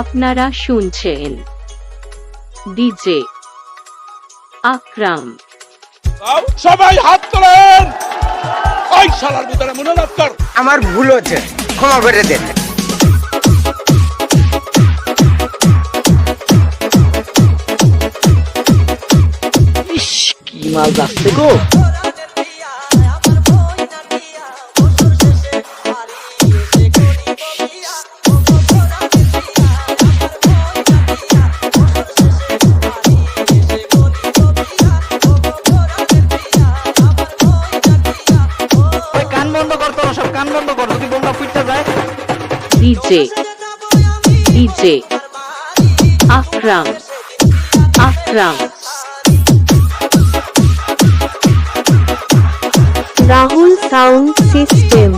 আপনারা শুনছেন ডিজে আকরাম। সবাই হাত তোলেন। ওই শালার ভিতরে মনে কর আমার ভুল হচ্ছে ক্ষমা করে দেন। ইস কি মাল যাচ্ছে গো। বন্ধ কর যদি বোমটা ফুটতে যায়। DJ DJ Akram Akram Rahul sound system.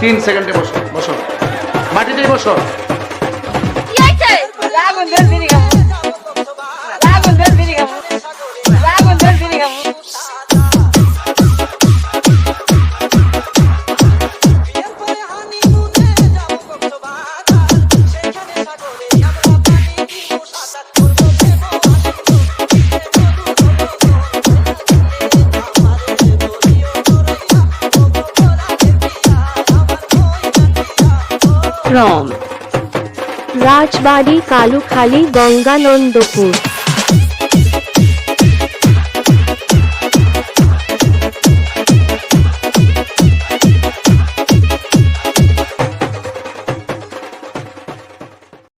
তিন সেকেন্ডে বসো বসো। মাটিতেই বসো। ফ্রম রাজবাড়ি কালুখালী গঙ্গানন্দপুর